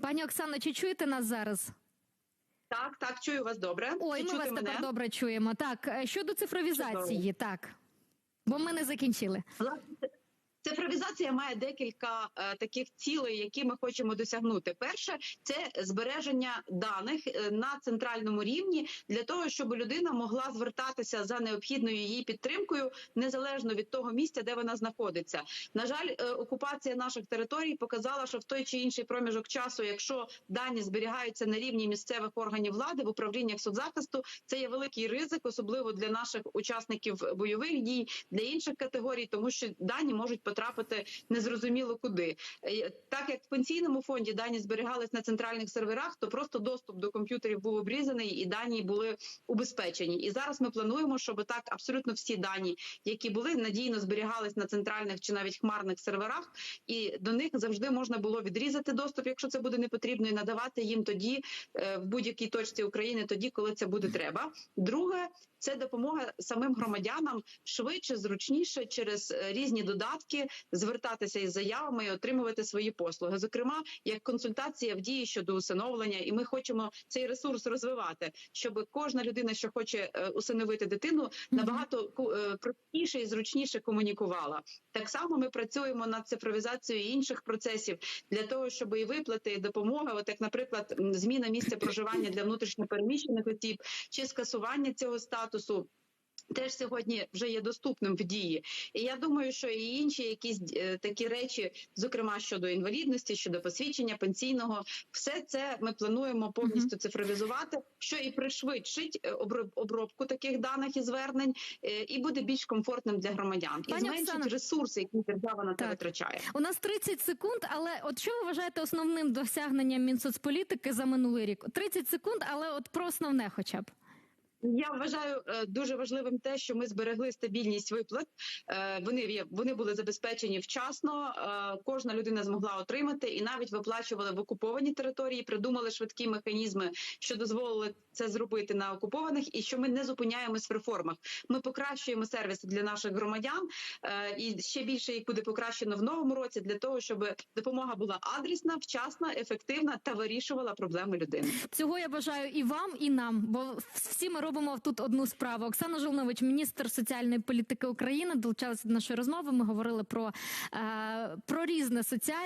Пані Оксано, чи чуєте нас зараз? Так, так, чую вас добре. Ой, Чи ми вас мене? тепер добре чуємо. Так, е, щодо цифровізації, так. Бо ми не закінчили. Власне, Цифровізація має декілька е, таких цілей, які ми хочемо досягнути. Перше це збереження даних е, на центральному рівні для того, щоб людина могла звертатися за необхідною її підтримкою незалежно від того місця, де вона знаходиться. На жаль, е, окупація наших територій показала, що в той чи інший проміжок часу, якщо дані зберігаються на рівні місцевих органів влади в управліннях соцзахисту, це є великий ризик, особливо для наших учасників бойових дій, для інших категорій, тому що дані можуть потрапити незрозуміло куди. Е, Так як в пенсійному фонді дані зберігались на центральних серверах, то просто доступ до комп'ютерів був обрізаний і дані були убезпечені. І зараз ми плануємо, щоб так абсолютно всі дані, які були надійно зберігались на центральних чи навіть хмарних серверах, і до них завжди можна було відрізати доступ, якщо це буде не потрібно, і надавати їм тоді е, в будь-якій точці України, тоді коли це буде треба. Друге. Це допомога самим громадянам швидше, зручніше через е, різні додатки звертатися із заявами і отримувати свої послуги. Зокрема, як консультація в дії щодо усиновлення, і ми хочемо цей ресурс розвивати, щоб кожна людина, що хоче е, усиновити дитину, набагато е, простіше і зручніше комунікувала. Так само ми працюємо над цифровізацією інших процесів для того, щоб і виплати, і допомога, от як, наприклад, зміна місця проживання для внутрішньопереміщених осіб чи скасування цього статусу. Теж сьогодні вже є доступним в дії, і я думаю, що і інші якісь е, такі речі, зокрема щодо інвалідності, щодо посвідчення пенсійного, все це ми плануємо повністю цифровізувати, що і пришвидшить е, оброб- обробку таких даних і звернень, е, і буде більш комфортним для громадян, і зменшить Оксано. ресурси, які держава на це витрачає. У нас 30 секунд, але от що ви вважаєте основним досягненням Мінсоцполітики за минулий рік? 30 секунд, але от про основне хоча б. Я вважаю е, дуже важливим те, що ми зберегли стабільність виплат. Е, Вони вони були забезпечені вчасно. е, Кожна людина змогла отримати і навіть виплачували в окуповані території. Придумали швидкі механізми, що дозволили це зробити на окупованих, і що ми не зупиняємось в реформах. Ми покращуємо сервіси для наших громадян, і ще більше їх буде покращено в новому році для того, щоб допомога була адресна, вчасна, ефективна та вирішувала проблеми людини. Цього я бажаю і вам, і нам, бо всі ми робимо тут одну справу. Оксана Жолнович, міністр соціальної політики України, долучалася до нашої розмови. Ми говорили про, е, про різне соціальне.